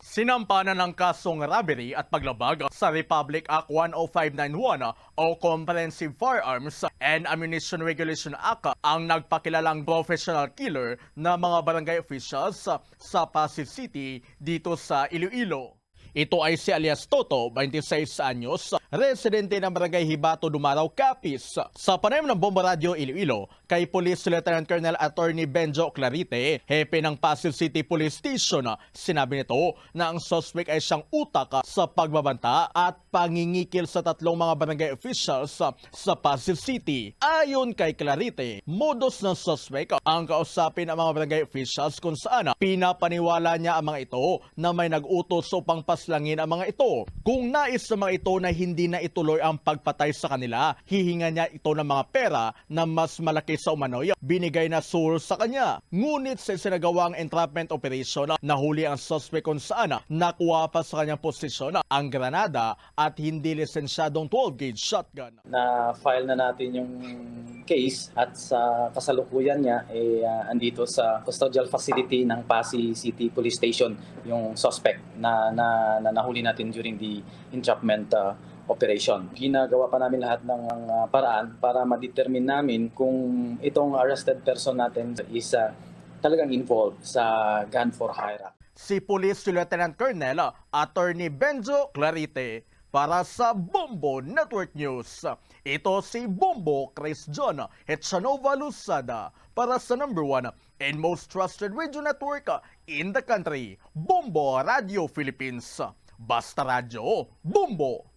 Sinampanan ng kasong robbery at paglabag sa Republic Act 10591 o Comprehensive Firearms and Ammunition Regulation Act ang nagpakilalang professional killer na mga barangay officials sa Pasig City dito sa Iloilo. Ito ay si alias Toto, 26 anyos, residente ng Barangay Hibato, Dumaraw, Capiz. Sa panayam ng Bomba Radio Iloilo, kay Police Lieutenant Colonel Attorney Benjo Clarite, hepe ng Pasig City Police Station, sinabi nito na ang suspect ay siyang utak sa pagbabanta at pangingikil sa tatlong mga barangay officials sa Pasig City. Ayon kay Clarite, modus ng suspect ang kausapin ang mga barangay officials kung saan pinapaniwala niya ang mga ito na may nag-utos upang paslangin ang mga ito. Kung nais ng mga ito na hindi na ituloy ang pagpatay sa kanila, hihinga niya ito ng mga pera na mas malaki sa umano'y binigay na soul sa kanya. Ngunit sa sinagawang entrapment operation, nahuli ang suspect kung saan nakuha pa sa kanyang posisyon ang granada at hindi lisensyadong 12-gauge shotgun. na file na natin yung case at sa kasalukuyan niya eh ah, andito sa custodial facility ng Pasig City Police Station yung suspect na na, na nahuli natin during the entrapment ah, operation. Ginagawa pa namin lahat ng ah, paraan para ma-determine namin kung itong arrested person natin is ah, talagang involved sa gun for hire. Si Police Lieutenant Colonel Attorney Benjo Clarite para sa Bombo Network News. Ito si Bombo Chris John Hetchanova Lusada para sa number one and most trusted radio network in the country, Bombo Radio Philippines. Basta Radio, Bombo!